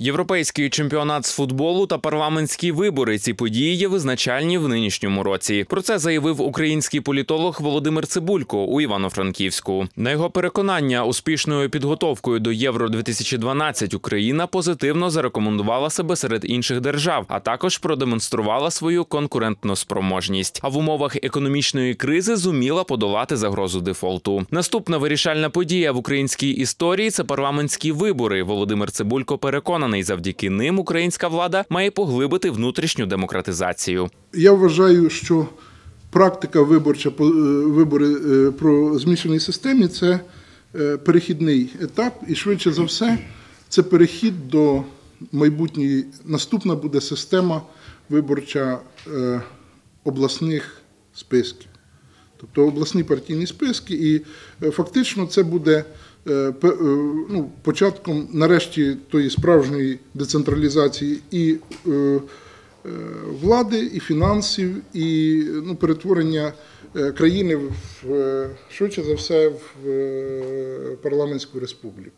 Європейський чемпіонат з футболу та парламентські вибори. Ці події є визначальні в нинішньому році. Про це заявив український політолог Володимир Цибулько у Івано-Франківську. На його переконання, успішною підготовкою до Євро 2012 Україна позитивно зарекомендувала себе серед інших держав, а також продемонструвала свою конкурентну спроможність. А в умовах економічної кризи зуміла подолати загрозу дефолту. Наступна вирішальна подія в українській історії це парламентські вибори. Володимир Цибулько переконаний, завдяки ним українська влада має поглибити внутрішню демократизацію. Я вважаю, що практика виборча е, вибори е, про змішаній системі це е, перехідний етап, і швидше за все, це перехід до майбутньої. Наступна буде система виборча обласних списків. Тобто обласні партійні списки, і фактично це буде ну, початком нарешті тої справжньої децентралізації і е, е, влади, і фінансів, і ну, перетворення е, країни в е, швидше за все в е, парламентську республіку.